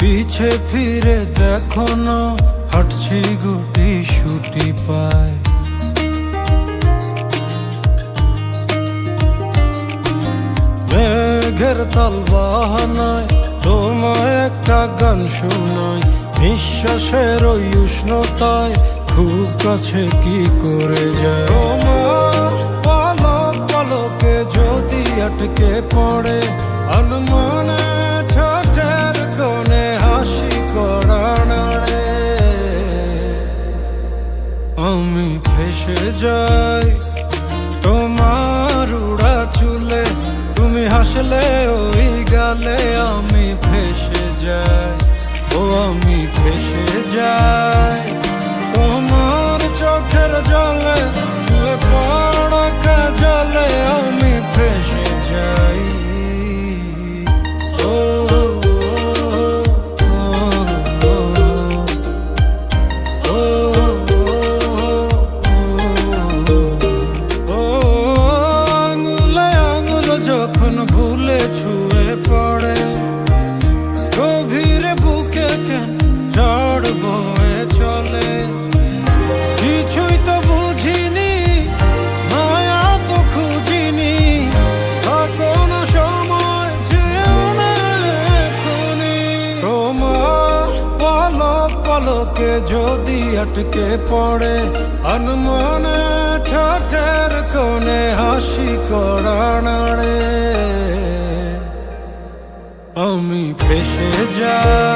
পিছে ফিরে দেখো না, হাঁটছি গুটি শুটি পায়। মেঘের তাল বাহানায় তোমায় একটা গান শোনাই। নিঃশ্বাসের ওই উষ্ণতায় খুব কাছে কি করে যায়? হাসলে ওই গালে আমি ফেসে যাই। ও আমি ফেসে যাই। তোমার চোখের জলে ভুলে ছুঁয়ে পড়ে। গভীরে বুকে কেন ঝড় বয়ে চলে? কিছুই তো বুঝিনি, মায়া তো খুঁজিনি। কোনো সময় তোমার পলক পলকে যদি আটকে পড়ে অনুমানে যাই তোমার